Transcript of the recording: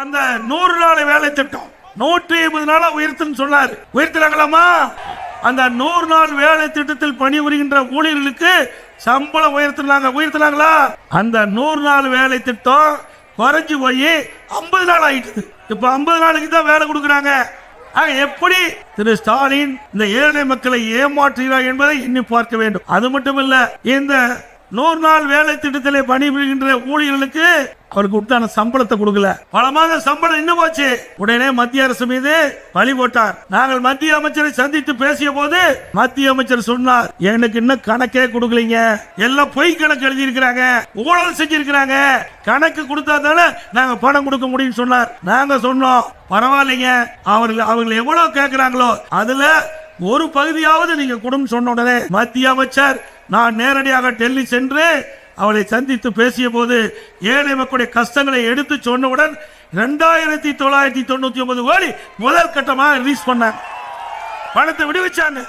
அந்த நூறு நாள் வேலை திட்டம். நூற்றி ஐம்பது நாளா உயர்த்துன்னு சொன்னார். உயர்த்தினாங்களாமா அந்த நூறு நாள் வேலை திட்டத்தில் பணிபுரிகின்ற ஊழியர்களுக்கு சம்பளம் உயர்த்தினாங்க. உயர்த்தினாங்களா? அந்த நூறு நாள் வேலை திட்டம் குறைஞ்சு போய் ஐம்பது நாள் ஆயிட்டு இப்ப ஐம்பது நாளுக்கு தான் வேலை கொடுக்குறாங்க. ஆக எப்படி திரு ஸ்டாலின் இந்த ஏழை மக்களை ஏமாற்றுகிறார் என்பதை எண்ணி பார்க்க வேண்டும். அது மட்டும் இல்ல இந்த நூறு நாள் வேலை திட்டத்திலே பணிபுரிகின்ற ஊழியர்களுக்கு அவருக்கு உண்டான சம்பளத்தை கொடுக்கல. பல மாத சம்பளம் இன்னும் போச்சு. உடனே மத்திய அரசு மீது பழி போட்டார். நாங்கள் மத்திய அமைச்சரை சந்தித்து பேசிய போது மத்திய அமைச்சர் சொன்னார் எனக்கு இன்னும் கணக்கே கொடுக்கலீங்க. எல்லாம் பொய் கணக்கு எழுதியிருக்கிறாங்க. ஊழல் செஞ்சிருக்கிறாங்க. கணக்கு கொடுத்தா தானே நாங்க பணம் கொடுக்க முடியும்னு சொன்னார். நாங்க சொன்னோம் பரவாயில்லைங்க. அவர்கள் அவர்கள் எவ்வளவு கேட்கிறாங்களோ அதுல ஒரு பகுதியாவது நீங்க கொடுன்னு சொன்ன உடனே மத்திய அமைச்சர் நான் நேரடியாக டெல்லி சென்று அவளை சந்தித்து பேசிய போது ஏழை மக்களுடைய கஷ்டங்களை எடுத்து சொன்னவுடன் ரெண்டாயிரத்தி தொள்ளாயிரத்தி தொண்ணூத்தி ஒன்பது கோடி முதல் கட்டமாக ரிலீஸ் பண்ணாங்க பணத்தை விடுவிச்சாங்க